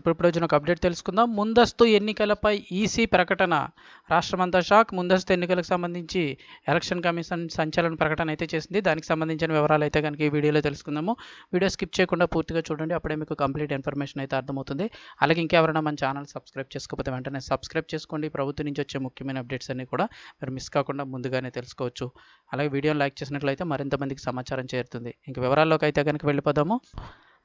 ఇప్పుడు రోజున ఒక అప్డేట్ తెలుసుకుందాం. ముందస్తు ఎన్నికలపై ఈసీ ప్రకటన. రాష్ట్రమంతా షాక్. ముందస్తు ఎన్నికలకు సంబంధించి ఎలక్షన్ కమిషన్ సంచలన ప్రకటన అయితే చేసింది. దానికి సంబంధించిన వివరాలు అయితే కనుక ఈ వీడియోలో తెలుసుకుందాము. వీడియో స్కిప్ చేయకుండా పూర్తిగా చూడండి. అప్పుడే మీకు కంప్లీట్ ఇన్ఫర్మేషన్ అయితే అర్థమవుతుంది. అలాగే ఇంకెవరైనా మన ఛానల్ సబ్స్క్రైబ్ చేసుకోకపోతే వెంటనే సబ్స్క్రైబ్ చేసుకోండి. ప్రభుత్వం నుంచి వచ్చే ముఖ్యమైన అప్డేట్స్ అన్ని కూడా మీరు మిస్ కాకుండా ముందుగానే తెలుసుకోవచ్చు. అలాగే వీడియోని లైక్ చేసినట్లయితే మరింత మందికి సమాచారం చేరుతుంది. ఇంక వివరాల్లోకి అయితే కనుక వెళ్ళిపోదాము.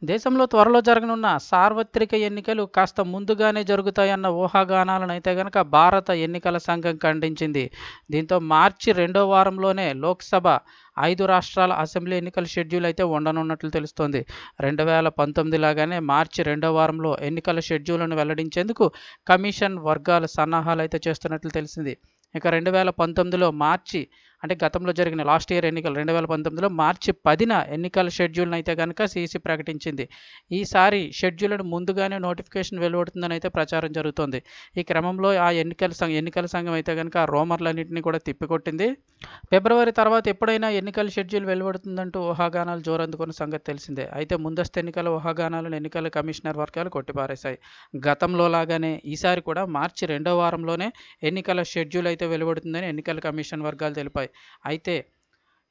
దేశంలో త్వరలో జరగనున్న సార్వత్రిక ఎన్నికలు కాస్త ముందుగానే జరుగుతాయన్న ఊహాగానాలను అయితే కనుక భారత ఎన్నికల సంఘం ఖండించింది. దీంతో మార్చి రెండో వారంలోనే లోక్సభ ఐదు రాష్ట్రాల అసెంబ్లీ ఎన్నికల షెడ్యూల్ అయితే ఉండనున్నట్లు తెలుస్తోంది. రెండు వేల పంతొమ్మిది లాగానే మార్చి రెండో వారంలో ఎన్నికల షెడ్యూల్ను వెల్లడించేందుకు కమిషన్ వర్గాలు సన్నాహాలు అయితే చేస్తున్నట్లు తెలిసింది. ఇక రెండు వేల పంతొమ్మిదిలో మార్చి అంటే గతంలో జరిగిన లాస్ట్ ఇయర్ ఎన్నికలు రెండు వేల పంతొమ్మిదిలో మార్చి పదిన ఎన్నికల షెడ్యూల్ని అయితే కనుక సీసీ ప్రకటించింది. ఈసారి షెడ్యూల్ను ముందుగానే నోటిఫికేషన్ వెలువడుతుందని అయితే ప్రచారం జరుగుతోంది. ఈ క్రమంలో ఆ ఎన్నికల సంఘం ఎన్నికల సంఘం అయితే కనుక ఆ రోమర్లన్నింటినీ కూడా తిప్పికొట్టింది. ఫిబ్రవరి తర్వాత ఎప్పుడైనా ఎన్నికల షెడ్యూల్ వెలువడుతుందంటూ ఊహాగానాలు జోరందుకున్న సంగతి తెలిసిందే. అయితే ముందస్తు ఎన్నికల ఊహాగానాలను ఎన్నికల కమిషనర్ వర్గాలు కొట్టిపారేశాయి. గతంలో లాగానే ఈసారి కూడా మార్చి రెండో వారంలోనే ఎన్నికల షెడ్యూల్ అయితే వెలువడుతుందని ఎన్నికల కమిషన్ వర్గాలు తెలిపాయి. అయితే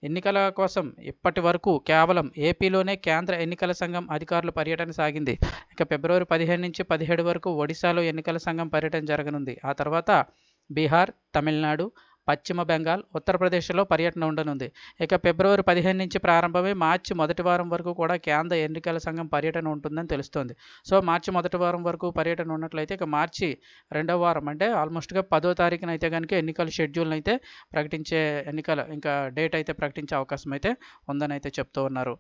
ఎన్నికల కోసం ఇప్పటి వరకు కేవలం ఏపీలోనే కేంద్ర ఎన్నికల సంఘం అధికారుల పర్యటన సాగింది. ఇక ఫిబ్రవరి పదిహేను నుంచి పదిహేడు వరకు ఒడిశాలో ఎన్నికల సంఘం పర్యటన జరగనుంది. ఆ తర్వాత బీహార్ తమిళనాడు పశ్చిమ బెంగాల్ ఉత్తరప్రదేశ్లో పర్యటన ఉండనుంది. ఇక ఫిబ్రవరి పదిహేను నుంచి ప్రారంభమై మార్చి మొదటి వారం వరకు కూడా కేంద్ర ఎన్నికల సంఘం పర్యటన ఉంటుందని తెలుస్తోంది. సో మార్చి మొదటి వారం వరకు పర్యటన ఉన్నట్లయితే ఇక మార్చి రెండవ వారం అంటే ఆల్మోస్ట్గా పదో తారీఖున అయితే కనుక ఎన్నికల షెడ్యూల్ని అయితే ప్రకటించే ఎన్నికల ఇంకా డేట్ అయితే ప్రకటించే అవకాశం అయితే ఉందని అయితే చెప్తూ ఉన్నారు.